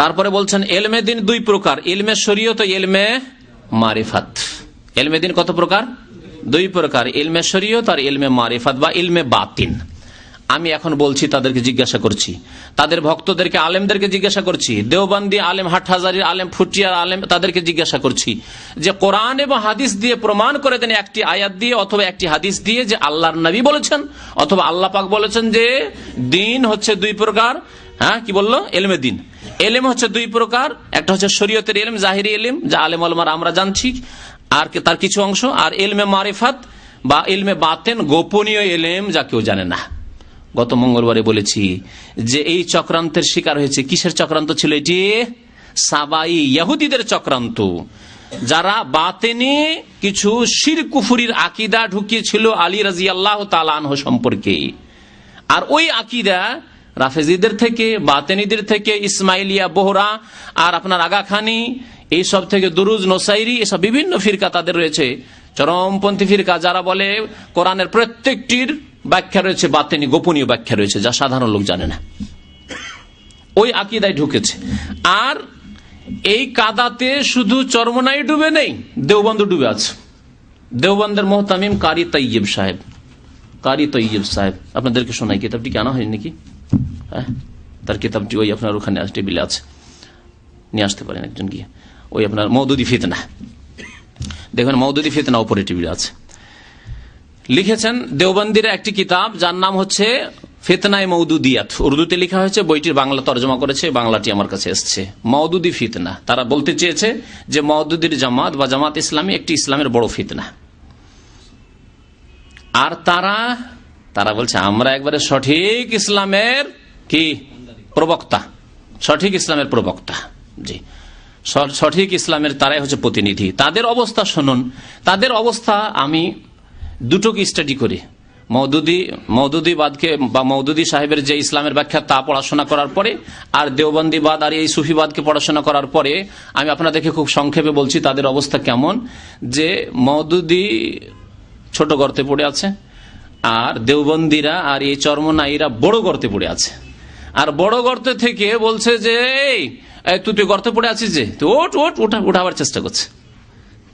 তারপরে বলছেন, এলমে দিন দুই প্রকার। ইলমে শরীয়ত এলমে মারিফাত। এলমে দিন কত প্রকার? দুই প্রকার। ইলমে শরীয়ত আর ইলমে মারিফাত বা ইলমে বাতিন। আমি এখন বলছি, তাদেরকে জিজ্ঞাসা করছি। তাদের ভক্তদেরকে, আলেমদেরকে জিজ্ঞাসা করছি। দেওবান্দি আলেম, হাটহাজারির আলেম, ফুটিয়ার আলেম, তাদেরকে জিজ্ঞাসা করছি যে, কোরআন এবং হাদিস দিয়ে প্রমাণ করে দেন একটি আয়াত দিয়ে অথবা একটি হাদিস দিয়ে যে আল্লাহর নবী বলেছেন, অথবা আল্লাহ পাক বলেছেন যে, দিন হচ্ছে দুই প্রকার। হ্যাঁ কি বলল? এলমে দিন। এলেম হচ্ছে দুই প্রকার। একটা হচ্ছে শরীয়তের এলেম, জাহিরি এলেম, যা আলেম আলমার আমরা জানছি। আর তার কিছু অংশ। আর এলমে মারিফাত বা এলমে বাতেন গোপনীয় এলেম যা কেউ জানে না। গত মঙ্গলবারে বলেছি যে এই চক্রান্তের শিকার হয়েছে। কিসের চক্রান্ত ছিল এটি? সাবাই ইয়াহুদিদের চক্রান্ত। যারা বাতেনে কিছু শির কুফুরির আকিদা ঢুকিয়েছিল আলী রাজি আল্লাহ তালানহ সম্পর্কে। আর ওই আকিদা রাফেজিদের থেকে, বাতেনিদের থেকে, ইসমাইলিয়া, বোহরা, আর আপনার আগাখানি এইসব থেকে দুরুজ, নোসাইরি, এসব বিভিন্ন ফিরকা তাদের রয়েছে। চরমপন্থী ফিরকা যারা বলে, কোরআনের প্রত্যেকটির ব্যাখ্যা রয়েছে, বাতেনি গোপনীয় ব্যাখ্যা রয়েছে, যা সাধারণ লোক জানে না। ওই আকিদায় ঢুকেছে। আর এই কাদাতে শুধু চরমনাই ডুবে নেই দেওবন্ধ ডুবে আছে। দেওবন্দের মোহতামিম কারি তৈয়ব সাহেব। কারি তৈয়ব সাহেব। আপনাদেরকে শোনাই, কিতাবটি কি আনা হয়নি নাকি? হ্যাঁ তার কিতাবটি ওই আপনার ওখানে টেবিলে আছে। নিয়ে আসতে পারেন একজন গিয়ে। ওই আপনার মৌদুদি ফিতনা। দেখবেন মৌদুদি ফিতনা ওপরে টেবিলে আছে। লিখেছেন, দেওবন্দির একটি কিতাব, যার নাম হচ্ছে ফিতনায় মৌদুদিয়াত উর্দুতে লেখা হয়েছে, বইটির বাংলা তর্জমা করেছে, বাংলাটি আমার কাছে এসছে। মৌদুদি ফিতনা। তারা বলতে চেয়েছে যে মৌদুদির জামাত বা জামাত ইসলামী একটি ইসলামের বড় ফিতনা। আর তারা তারা বলছে, আমরা একবারে সঠিক ইসলামের কি? প্রবক্তা। সঠিক ইসলামের প্রবক্তা। জি। সঠিক ইসলামের তারাই হচ্ছে প্রতিনিধি। তাদের অবস্থা শুনুন। তাদের অবস্থা আমি দুটোকে স্টাডি করি। মৌদুদি মৌদুদিবাদকে বা মৌদুদি সাহেবের যে ইসলামের ব্যাখ্যা তা পড়াশোনা করার পরে আর দেওবন্দিবাদ আর এই সুফিবাদকে পড়াশোনা করার পরে আমি আপনাদেরকে খুব সংক্ষেপে বলছি তাদের অবস্থা কেমন? যে মৌদুদি ছোট গর্তে পড়ে আছে আর দেওবন্দিরা আর এই চর্মনাইরা বড় গর্তে পড়ে আছে। আর বড় গর্ত থেকে বলছে যে, এই তুই তুই গর্তে পড়ে আছিস যে? ওট ওট উঠা উঠাবার চেষ্টা করছে।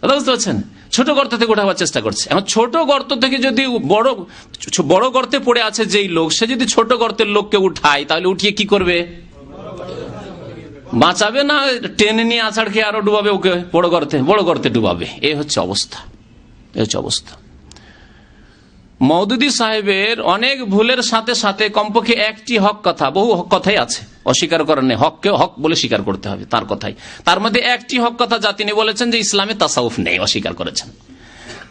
বুঝতে পারছেন? ছোট গর্ত থেকে উঠাবার চেষ্টা করছে। এখন ছোট গর্ত থেকে যদি বড় বড় গর্তে পড়ে আছে যেই লোক, সে যদি ছোট গর্তের লোককে উঠায়, তাহলে উঠিয়ে কি করবে? বাঁচাবে না টেনে নিয়ে আছাড় খেয়ে আরও ডুবাবে ওকে? বড় গর্তে বড় গর্তে ডুবাবে। এই হচ্ছে অবস্থা। এই হচ্ছে অবস্থা। মৌদুদি সাহেবের অনেক ভুলের সাথে সাথে কমপক্ষে একটি হক কথা, বহু হক কথাই আছে। অস্বীকার করার নেই। হককে হক বলে স্বীকার করতে হবে তার কথাই। তার মধ্যে একটি হক কথা যা তিনি বলেছেন যে ইসলামে তাসাউফ নেই, অস্বীকার করেছেন।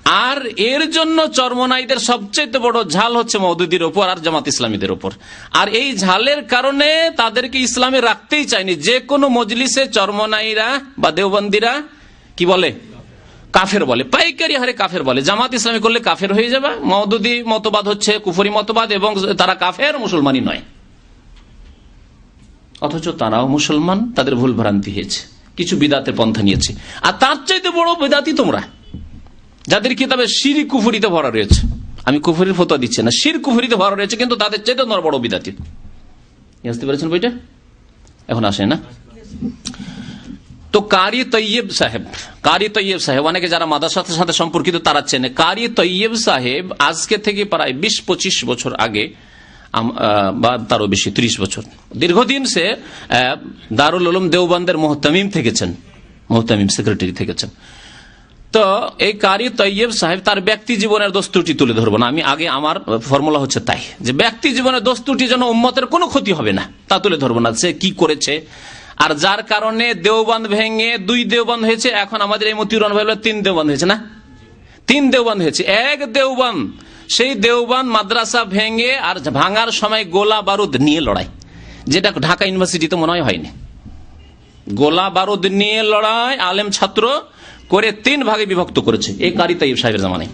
আর এর জন্য চর্মনাইদের সবচেয়ে বড় ঝাল হচ্ছে মৌদুদির ওপর আর জামাত ইসলামীদের ওপর। আর এই ঝালের কারণে তাদেরকে ইসলামে রাখতেই চায়নি। যে কোনো মজলিসে চর্মনাইরা বা দেওবন্দিরা, কি বলে? কাফের বলে, পাইকারি হারে কাফের বলে। জামাত ইসলামী করলে কাফের হয়ে যাবে। মৌদুদি মতবাদ হচ্ছে কুফরি মতবাদ এবং তারা কাফের, মুসলমানই নয়। অথচ তারাও মুসলমান, তাদের ভুল ভ্রান্তি হয়েছে। কিছু বিদাতের পন্থা নিয়েছে। আর তার চাইতে বড় বিদাতি তোমরা। যাদের কিতাবে শির কুফুরিতে ভরা রয়েছে। আমি কুফুরির ফতো দিচ্ছি না। শির কুফুরিতে ভরা রয়েছে, কিন্তু তাদের চাইতে তোমার বড় বিদাতি বুঝতে পেরেছেন বইটা? এখন আসে না? তো কারি তৈয়ব সাহেব, কারি তৈয়ব সাহেব, অনেকে যারা মাদাসার সাথে সম্পর্কিত তারা চেনে, কারি তৈয়ব সাহেব আজকে থেকে প্রায় বিশ পঁচিশ বছর আগে বা তারও বেশি, ত্রিশ বছর। দীর্ঘদিন সে দারুল উলুম দেওবন্দের মোহতামিম থেকেছেন, মোহতামিম সেক্রেটারি থেকেছেন। তো এই কারি তৈয়ব সাহেব তার ব্যক্তি জীবনের দোস্তুটি তুলে ধরবো না, আমি আগে আমার ফর্মুলা হচ্ছে তাই। যে ব্যক্তি জীবনের দোস্তুটি যেন উম্মতের কোনো ক্ষতি হবে না, তা তুলে ধরবো না, সে কি করেছে আর যার কারণে দেওবন্ধ ভেঙে দুই দেওবন্ধ হয়েছে, এখন আমাদের এই মতিউর ভাই তিন দেওবন্ধ হয়েছে না? তিন দেওবন্ধ হয়েছে। এক দেওবন্ধ সেই দেওবন্ধ মাদ্রাসা ভেঙে আর ভাঙার সময় গোলা বারুদ নিয়ে লড়াই, যেটা ঢাকা ইউনিভার্সিটিতে মনে হয় হয়নি। গোলা বারুদ নিয়ে লড়াই, আলেম ছাত্র করে তিন ভাগে বিভক্ত করেছে এই কারি তাইব সাহেবের জামানে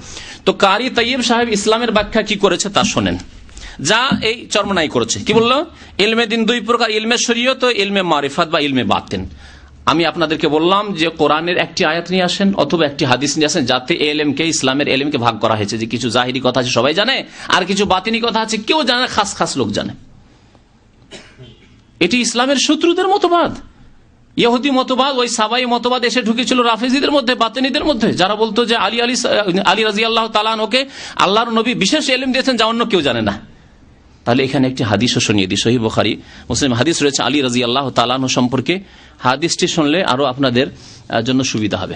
তো কারি তাইব সাহেব ইসলামের ব্যাখ্যা কি করেছে তা শোনেন। যা এই চর্মনাই করেছে। কি বলল? ইলমে দিন দুই প্রকার, ইলমে শরীয়ত, ইলমে মারিফাত বা ইলমে বাতেন। আমি আপনাদেরকে বললাম যে কোরআনের একটি আয়াত নিয়ে আসেন অথবা একটি হাদিস নিয়ে আসেন যাতে এলএমকে ইসলামের এলএমকে ভাগ করা হয়েছে। যে কিছু জাহিরি কথা আছে সবাই জানে, আর কিছু বাতিনি কথা আছে কেউ জানে, খাস খাস লোক জানে। এটি ইসলামের শত্রুদের মতবাদ। ইহুদি মতবাদ, ওই সাবাই মতবাদ এসে ঢুকেছিল রাফেজিদের মধ্যে, বাতেনিদের মধ্যে। যারা বলতো যে আলী আলী আলী রাজি আল্লাহ তালান ওকে আল্লাহর নবী বিশেষ এলিম দিয়েছেন যা অন্য কেউ জানে না। তাহলে এখানে একটি হাদিসও শুনিয়ে দিই। সহি বখারি, মুসলিম হাদিস রয়েছে, আলী রাজি আল্লাহ তালানো সম্পর্কে। হাদিসটি শুনলে আরও আপনাদের জন্য সুবিধা হবে।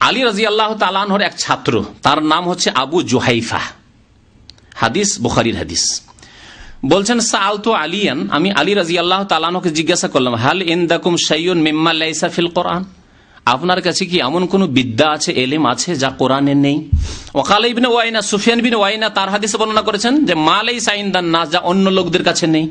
আলী রাজি আল্লাহ তালানহর এক ছাত্র, তার নাম হচ্ছে আবু জুহাইফা। হাদিস, বুখারির হাদিস। বলছেন সালতো আলিয়ান। আমি আলী রাজি তালানহকে জিজ্ঞাসা করলাম, হাল ইন ইন্দাকুম সাইয়ুন মিম্মা লাইসা ফিল কোরআন? আপনার কাছে কি এমন কোন বিদ্যা আছে, এলেম আছে যা কোরআনে নেই? ওকাল ইবিন ওয়াইনা, সুফিয়ান বিন ওয়াইনা তার হাদিসে বর্ণনা করেছেন যে মালাই সাইন্দান নাস যা অন্য লোকদের কাছে নেই।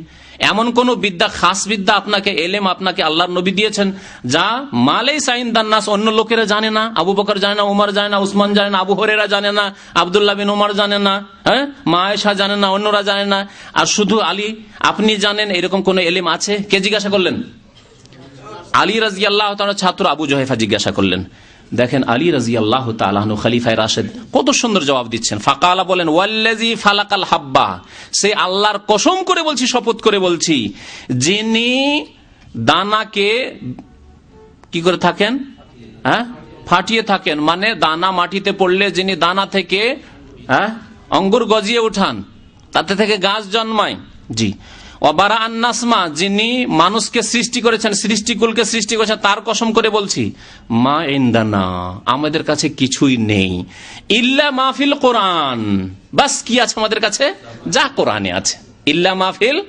এমন কোন বিদ্যা, খাস বিদ্যা আপনাকে, এলেম আপনাকে আল্লাহর নবী দিয়েছেন, যা মালাই সাইন্দান নাস অন্য লোকেরা জানে না। আবু বকর জানে না, উমার জানে না, উসমান জানে না, আবু হরেরা জানে না, আবদুল্লাহ বিন উমার জানে না হ্যাঁ? মা জানে না, অন্যরা জানে না। আর শুধু আলী, আপনি জানেন এরকম কোন এলেম আছে? কে জিজ্ঞাসা করলেন? আলী রাজি আল্লাহ ছাত্র আবু জহেফা জিজ্ঞাসা করলেন, দেখেন, আলী রাজি আল্লাহ তালাহনু খালিফায় রাশেদ কত সুন্দর জবাব দিচ্ছেন। ফাকালা বলেন ওয়াল্লাজি ফালাকাল হাব্বা, সে আল্লাহর কসম করে বলছি, শপথ করে বলছি, যিনি দানাকে কি করে থাকেন? হ্যাঁ? ফাটিয়ে থাকেন মানে দানা মাটিতে পড়লে যিনি দানা থেকে হ্যাঁ অঙ্গুর গজিয়ে উঠান, তাতে থেকে গাছ জন্মায়। জি। অবারা আন্নাসমা, যিনি মানুষকে সৃষ্টি করেছেন সৃষ্টিকুলকে সৃষ্টি করেছেন, তার কসম করে বলছি, মা ইন্দানা, আমাদের কাছে কিছুই নেই। ইল্লা মাহফিল কোরআন। বাস, কি আছে আমাদের কাছে? যা কোরআনে আছে। ইল্লা মাহফিল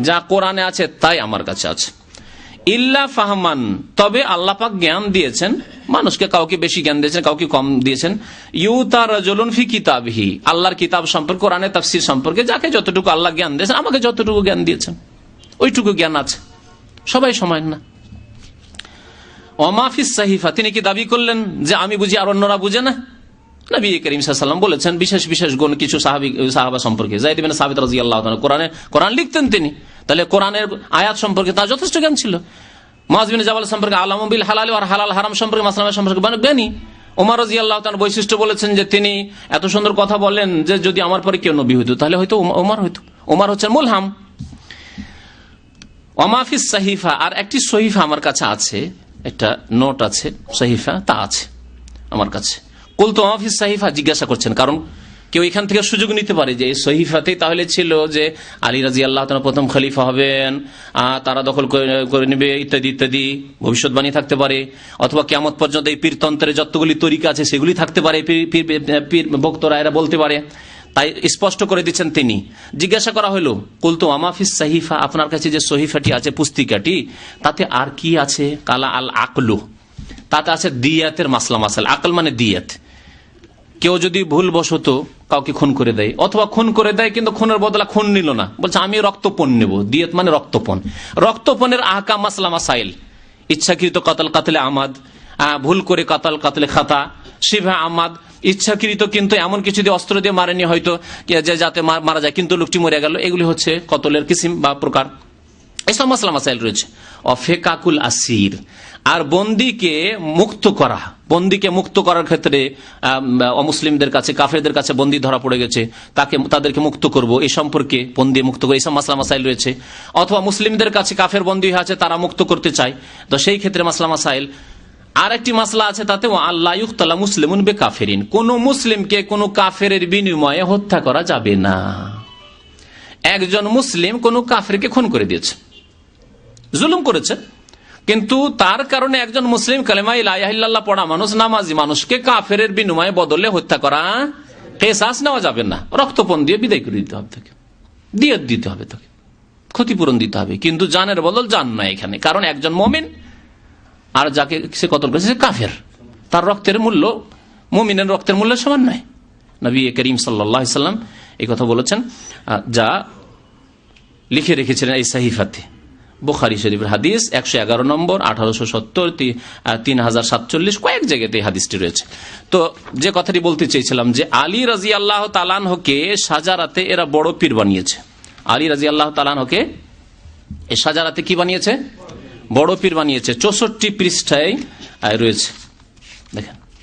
যা কোরআনে আছে, তাই আমার কাছে আছে। ইল্লা ফাহমান, তবে আল্লাপাক জ্ঞান দিয়েছেন মানুষকে কাউকে বেশি জ্ঞান দিয়েছেন, কাউকে কম দিয়েছেন। ইউতা রাজলুন ফি কিতাবহি। আল্লাহর কিতাব সম্পর্কে, কোরআনে তাফসির সম্পর্কে যাকে যতটুকু আল্লাহ জ্ঞান দিয়েছেন, আমাকে যতটুকু জ্ঞান দিয়েছেন। ওইটুকু জ্ঞান আছে। সবাই সমান না। অমাফিস সাহিফা, তিনি কি দাবি করলেন যে আমি বুঝি আর অন্যরা বুঝে না? নবী করিম সাল্লাম বলেছেন, বিশেষ বিশেষ গুণ কিছু সাহাবি সম্পর্কে। জাইদ বিন সাবিত রাজি আল্লাহ কোরআনে, কোরআন লিখতেন তিনি। তাহলে কোরআনের আয়াত সম্পর্কে তার যথেষ্ট জ্ঞান ছিল। মাজবিন জাবাল সম্পর্কে আলমবিল হালাল আর হালাল হারাম সম্পর্কে মাসলামের সম্পর্কে জ্ঞানী ওমর রাজি আল্লাহ তার বৈশিষ্ট্য বলেছেন যে তিনি এত সুন্দর কথা বলেন যে যদি আমার পরে কেউ নবী হইতো, তাহলে হয়তো ওমর হইতো। ওমর হচ্ছেন মুলহাম। অমাফিস সাহিফা, আর একটি সহিফা আমার কাছে আছে, একটা নোট আছে, সহিফা তা আছে আমার কাছে। কুল তো অমাফিস সাহিফা? জিজ্ঞাসা করছেন, কারণ কেউ এখান থেকে সুযোগ নিতে পারে যে এই সহিফাতেই তাহলে ছিল যে আলী রাজি আল্লাহ প্রথম খলিফা হবেন তারা দখল করে- নেবে, ইত্যাদি ইত্যাদি, ভবিষ্যৎবাণী থাকতে পারে। অথবা কেমন পর্যন্ত এই পীরতন্ত্রের যতগুলি তরিকা আছে সেগুলি থাকতে পীর- পীর ভক্তরা এরা বলতে পারে। তাই স্পষ্ট করে দিচ্ছেন তিনি। জিজ্ঞাসা করা হলো, কুলতু আমাফিস সাহিফা? আপনার কাছে যে সহিফাটি আছে, পুস্তিকাটি, তাতে আর কি আছে? কালা আল আকলু। তাতে আছে দিয়াতের মাসলা মাসাল আকল মানে দিয়াত। কেউ যদি ভুলবশত কাউকে খুন করে দেয়, অথবা খুন করে দেয়, কিন্তু খুনের বদলা খুন নিল না। বলছে, আমি রক্তপণ নেব, দিয়ত মানে রক্তপণ। রক্তপণের আহকা মাসলা মাসাইল। ইচ্ছাকৃত কাতাল কাতলে আমাদ ভুল করে কাতাল কাতলে খাতা শিভা আমাদ। ইচ্ছাকৃত কিন্তু এমন কিছু দিয়ে অস্ত্র দিয়ে মারেনি হয়তো যাতে মারা যায়। কিন্তু লোকটি মরে গেল। এগুলি হচ্ছে কতলের কিসিম বা প্রকার। এসব মাসলা মাসাইল রয়েছে। অফেকাকুল আসির। আর বন্দিকে মুক্ত করা। বন্দিকে মুক্ত করার ক্ষেত্রে অমুসলিমদের কাছে, কাফেরদের কাছে বন্দি ধরা পড়ে গেছে। তাকে, তাদেরকে মুক্ত করব। এই সম্পর্কে বন্দি মুক্ত করে এইসব মাসলা মাসাইল রয়েছে। অথবা মুসলিমদের কাছে কাফের বন্দি হয়ে আছে, তারা মুক্ত করতে চায়। তো সেই ক্ষেত্রে মাসলা মাসাইল আর একটি মাসলা আছে তাতে আল্লাহ ইউক্তলা মুসলিমুন বে কাফেরিন কোন মুসলিমকে কোন কাফের বিনিময়ে হত্যা করা যাবে না। একজন মুসলিম কোন কাফেরকে খুন করে দিয়েছে। জুলুম করেছে। কিন্তু তার কারণে একজন মুসলিম কালেমা ইলাহিল্লাহ পড়া মানুষ, নামাজি মানুষকে কাফের বিনিময়ে বদলে হত্যা করা কেসাস নেওয়া যাবে না। রক্তপণ দিয়ে বিদায় করে দিতে হবে তাকে। দিয়ে দিতে হবে তাকে। ক্ষতিপূরণ দিতে হবে। কিন্তু জানের বদল জান না এখানে। কারণ একজন মমিন, আর যাকে সে কতল করেছে কাফের। তার রক্তের মূল্য, মমিনের রক্তের মূল্য সমান নয়। নবী করিম সাল্লাম এই কথা বলেছেন যা লিখে রেখেছিলেন এই সাহিফাতে। বুখারি শরীফের হাদিস, একশো এগারো নম্বর, আঠারোশো সত্তর তিন হাজার সাতচল্লিশ, কয়েক জায়গাতে এই হাদিসটি রয়েছে। তো যে কথাটি বলতে চেয়েছিলাম যে আলী রাজি আল্লাহ তালানহকে সাজারাতে এরা বড় পীর বানিয়েছে। আলী রাজি আল্লাহ তালানহকে এই সাজারাতে কি বানিয়েছে? বড় পীর বানিয়েছে। চৌষট্টি পৃষ্ঠায় রয়েছে। দেখেন।